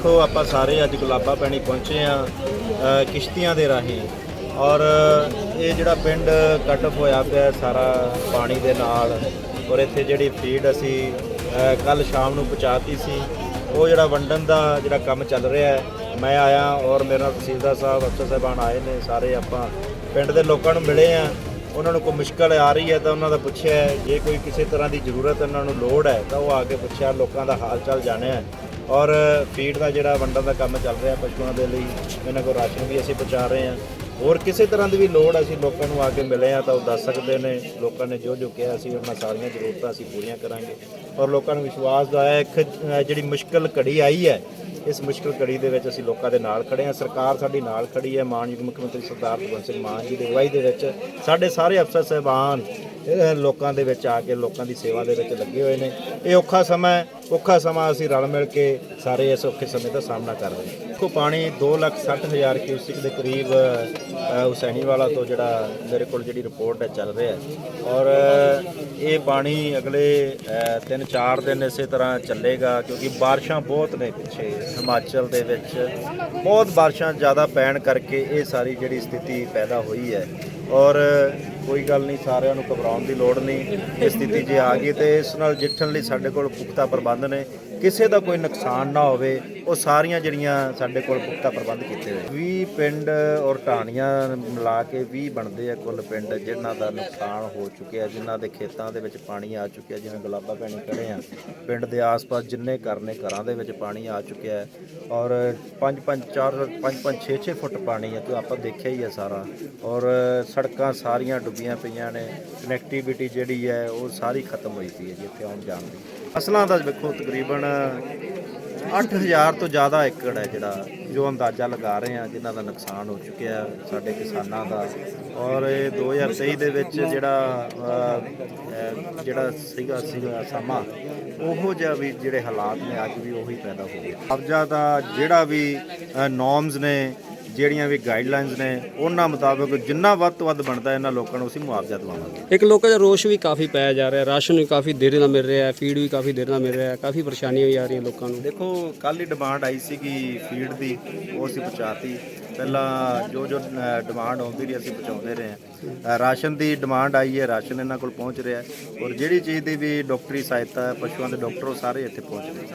ਦੇਖੋ, ਆਪਾਂ ਸਾਰੇ ਅੱਜ ਗੁਲਾਬਾ ਪੈਣੀ ਪਹੁੰਚੇ ਆ ਕਿਸ਼ਤੀਆਂ ਦੇ ਰਾਹੀਂ। ਔਰ ਇਹ ਜਿਹੜਾ ਪਿੰਡ ਕੱਟ ਹੋਇਆ ਪਿਆ ਸਾਰਾ ਪਾਣੀ ਦੇ ਨਾਲ, ਔਰ ਇੱਥੇ ਜਿਹੜੀ ਫੀਡ ਅਸੀਂ ਕੱਲ ਸ਼ਾਮ ਨੂੰ ਪਹੁੰਚਾਤੀ ਸੀ, ਉਹ ਜਿਹੜਾ ਵੰਡਣ ਦਾ ਜਿਹੜਾ ਕੰਮ ਚੱਲ ਰਿਹਾ ਹੈ, ਮੈਂ ਆਇਆ ਔਰ ਮੇਰੇ ਨਾਲ ਤਹਿਸੀਲਦਾਰ ਸਾਹਿਬ, ਅਫਸਰ ਸਾਹਿਬਾਨ ਆਏ ਨੇ, ਸਾਰੇ ਆਪਾਂ ਪਿੰਡ ਦੇ ਲੋਕਾਂ ਨੂੰ ਮਿਲੇ ਆ ਉਹਨਾਂ ਨੂੰ ਕੋਈ ਮੁਸ਼ਕਲ ਆ ਰਹੀ ਹੈ ਤਾਂ ਉਹਨਾਂ ਦਾ ਪੁੱਛਿਆ ਜੇ ਕੋਈ ਕਿਸੇ ਤਰ੍ਹਾਂ ਦੀ ਜ਼ਰੂਰਤ ਉਹਨਾਂ ਨੂੰ ਲੋੜ ਹੈ ਤਾਂ ਉਹ ਆ ਕੇ ਪੁੱਛਿਆ, ਲੋਕਾਂ ਦਾ ਹਾਲ ਚਾਲ ਜਾਣਿਆ ਔਰ ਫੀਡ ਦਾ ਜਿਹੜਾ ਵੰਡਣ ਦਾ ਕੰਮ ਚੱਲ ਰਿਹਾ ਪਸ਼ੂਆਂ ਦੇ ਲਈ, ਇਹਨਾਂ ਕੋਲ ਰਾਸ਼ਨ ਵੀ ਅਸੀਂ ਪਹੁੰਚਾ ਰਹੇ ਹਾਂ। ਹੋਰ ਕਿਸੇ ਤਰ੍ਹਾਂ ਦੀ ਵੀ ਲੋੜ ਅਸੀਂ ਲੋਕਾਂ ਨੂੰ ਆ ਕੇ ਮਿਲੇ ਆ ਤਾਂ ਉਹ ਦੱਸ ਸਕਦੇ ਨੇ, ਲੋਕਾਂ ਨੇ ਜੋ ਜੋ ਕਿਹਾ ਅਸੀਂ ਉਹਨਾਂ ਸਾਰੀਆਂ ਜ਼ਰੂਰਤਾਂ ਅਸੀਂ ਪੂਰੀਆਂ ਕਰਾਂਗੇ। ਔਰ ਲੋਕਾਂ ਨੂੰ ਵਿਸ਼ਵਾਸ ਦਿਵਾਇਆ, ਇੱਕ ਜਿਹੜੀ ਮੁਸ਼ਕਲ ਘੜੀ ਆਈ ਹੈ, ਇਸ ਮੁਸ਼ਕਲ ਘੜੀ ਦੇ ਵਿੱਚ ਅਸੀਂ ਲੋਕਾਂ ਦੇ ਨਾਲ ਖੜੇ ਹਾਂ। ਸਰਕਾਰ ਸਾਡੀ ਨਾਲ ਖੜੀ ਹੈ, ਮਾਨਯੋਗ ਮੁੱਖ ਮੰਤਰੀ ਸਰਦਾਰ ਭਗਵੰਤ ਸਿੰਘ ਮਾਨ ਜੀ ਦੀ ਅਗਵਾਈ ਦੇ ਵਿੱਚ ਸਾਡੇ ਸਾਰੇ ਅਫਸਰ ਸਹਿਬਾਨ ਲੋਕਾਂ ਦੇ ਵਿੱਚ ਆ ਕੇ ਲੋਕਾਂ ਦੀ ਸੇਵਾ ਦੇ ਵਿੱਚ ਲੱਗੇ ਹੋਏ ਨੇ। ਇਹ ਔਖਾ ਸਮਾਂ ਔਖਾ ਸਮਾਂ ਅਸੀਂ ਰਲ ਮਿਲ ਕੇ ਸਾਰੇ ਇਸ ਔਖੇ ਸਮੇਂ ਦਾ ਸਾਹਮਣਾ ਕਰ ਰਹੇ ਹਾਂ। ਦੇਖੋ ਪਾਣੀ 260000 ਕਿਊਸਿਕ ਦੇ ਕਰੀਬ ਅ, ਹੁਸੈਨੀ ਵਾਲਾ ਤੋਂ ਜਿਹੜਾ ਮੇਰੇ ਕੋਲ ਜਿਹੜੀ ਰਿਪੋਰਟ ਹੈ ਚੱਲ ਰਿਹਾ ਔਰ ਇਹ ਪਾਣੀ ਅਗਲੇ 3-4 ਦਿਨ ਇਸੇ ਤਰ੍ਹਾਂ ਚੱਲੇਗਾ ਕਿਉਂਕਿ ਬਾਰਿਸ਼ਾਂ ਬਹੁਤ ਨੇ ਪਿੱਛੇ ਹਿਮਾਚਲ ਦੇ ਵਿੱਚ। ਬਹੁਤ ਬਾਰਿਸ਼ਾਂ ਜ਼ਿਆਦਾ ਪੈਣ ਕਰਕੇ ਇਹ ਸਾਰੀ ਜਿਹੜੀ ਸਥਿਤੀ ਪੈਦਾ ਹੋਈ ਹੈ। ਔਰ ਕੋਈ ਗੱਲ ਨਹੀਂ, ਸਾਰਿਆਂ ਨੂੰ ਘਬਰਾਉਣ ਦੀ ਲੋੜ ਨਹੀਂ। ਇਹ ਸਥਿਤੀ ਜੇ ਆ ਗਈ ਤੇ ਇਸ ਨਾਲ ਜਿੱਠਣ ਲਈ ਸਾਡੇ ਕੋਲ ਪੁਖਤਾ ਪ੍ਰਬੰਧ ਨੇ। ਕਿਸੇ ਦਾ ਕੋਈ ਨੁਕਸਾਨ ਨਾ ਹੋਵੇ, ਉਹ ਸਾਰੀਆਂ ਜਿਹੜੀਆਂ ਸਾਡੇ ਕੋਲ ਪੁਖਤਾ ਪ੍ਰਬੰਧ ਕੀਤੇ ਹੋਏ 20 ਪਿੰਡ ਔਰ ਢਾਣੀਆਂ ਮਿਲਾ ਕੇ 20 ਬਣਦੇ ਆ ਕੁੱਲ ਪਿੰਡ, ਜਿਨ੍ਹਾਂ ਦਾ ਨੁਕਸਾਨ ਹੋ ਚੁੱਕਿਆ, ਜਿਨ੍ਹਾਂ ਦੇ ਖੇਤਾਂ ਦੇ ਵਿੱਚ ਪਾਣੀ ਆ ਚੁੱਕਿਆ, ਜਿਵੇਂ ਗੁਲਾਬਾ ਪੈਣੀ ਖੜੇ ਆ। ਪਿੰਡ ਦੇ ਆਸ-ਪਾਸ ਜਿੰਨੇ ਘਰ ਨੇ, ਘਰਾਂ ਦੇ ਵਿੱਚ ਪਾਣੀ ਆ ਚੁੱਕਿਆ ਔਰ 5 5 4 5 5 6 6 ਫੁੱਟ ਪਾਣੀ ਹੈ ਤੇ ਆਪਾਂ ਦੇਖਿਆ ਹੀ ਹੈ ਸਾਰਾ। ਔਰ ਸੜਕਾਂ ਸਾਰੀਆਂ ਡੁੱਬੀਆਂ ਪਈਆਂ ਨੇ ਕਨੈਕਟੀਵਿਟੀ ਜਿਹੜੀ ਹੈ, ਉਹ ਸਾਰੀ ਖਤਮ ਹੋਈ ਪਈ ਹੈ ਜੀ ਆਉਣ ਜਾਣ ਦੀ। ਫਸਲਾਂ ਦਾ ਵੇਖੋ, ਤਕਰੀਬਨ 8000 ਤੋਂ ਜ਼ਿਆਦਾ ਏਕੜ ਹੈ ਜਿਹੜਾ ਜੋ ਅੰਦਾਜ਼ਾ ਲਗਾ ਰਹੇ ਆ ਜਿਨ੍ਹਾਂ ਦਾ ਨੁਕਸਾਨ ਹੋ ਚੁੱਕਿਆ ਸਾਡੇ ਕਿਸਾਨਾਂ ਦਾ। ਔਰ ਇਹ 2023 ਦੇ ਵਿੱਚ ਜਿਹੜਾ ਜਿਹੜਾ ਸੀਗਾ ਸੀਗਾ ਸਮਾਂ, ਉਹੋ ਜਿਹਾ ਵੀ ਜਿਹੜੇ ਹਾਲਾਤ ਨੇ, ਅੱਜ ਵੀ ਉਹੀ ਪੈਦਾ ਹੋ ਗਏ। ਅਬਜਾ ਦਾ ਜਿਹੜਾ ਵੀ ਨੋਰਮਸ ਨੇ ਜਿਹੜੀਆਂ ਵੀ ਗਾਈਡਲਾਈਨਸ ਨੇ ਉਹਨਾਂ ਮੁਤਾਬਕ ਜਿੰਨਾ ਵੱਧ ਤੋਂ ਵੱਧ ਬਣਦਾ ਇਹਨਾਂ ਲੋਕਾਂ ਨੂੰ ਅਸੀਂ ਮੁਆਵਜ਼ਾ ਦਿਵਾਵਾਂਗੇ। ਇੱਕ ਲੋਕਾਂ ਦਾ ਰੋਸ਼ ਵੀ ਕਾਫੀ ਪਾਇਆ ਜਾ ਰਿਹਾ ਰਾਸ਼ਨ ਵੀ ਕਾਫੀ ਦੇਰ ਨਾਲ ਮਿਲ ਰਿਹਾ ਹੈ ਫੀਡ ਵੀ ਕਾਫੀ ਦੇਰ ਨਾਲ ਮਿਲ ਰਿਹਾ ਹੈ ਕਾਫੀ ਪਰੇਸ਼ਾਨੀਆਂ ਵੀ ਆ ਰਹੀਆਂ ਲੋਕਾਂ ਨੂੰ। ਦੇਖੋ ਕੱਲ ਹੀ ਡਿਮਾਂਡ ਆਈ ਸੀਗੀ ਫੀਡ ਦੀ ਉਹ ਅਸੀਂ ਪਹੁੰਚਾਤੀ। ਪਹਿਲਾਂ ਜੋ ਜੋ ਡਿਮਾਂਡ ਆਉਂਦੀ ਰਹੀ ਅਸੀਂ ਪਹੁੰਚਾਉਂਦੇ ਰਹੇ ਹਾਂ। ਰਾਸ਼ਨ ਦੀ ਡਿਮਾਂਡ ਆਈ ਹੈ ਰਾਸ਼ਨ ਇਹਨਾਂ ਕੋਲ ਪਹੁੰਚ ਰਿਹਾ ਹੈ। ਔਰ ਜਿਹੜੀ ਚੀਜ਼ ਦੀ ਵੀ ਡਾਕਟਰੀ ਸਹਾਇਤਾ ਪਸ਼ੂਆਂ ਦੇ ਡਾਕਟਰ ਉਹ ਸਾਰੇ ਇੱਥੇ ਪਹੁੰਚ ਰਹੇ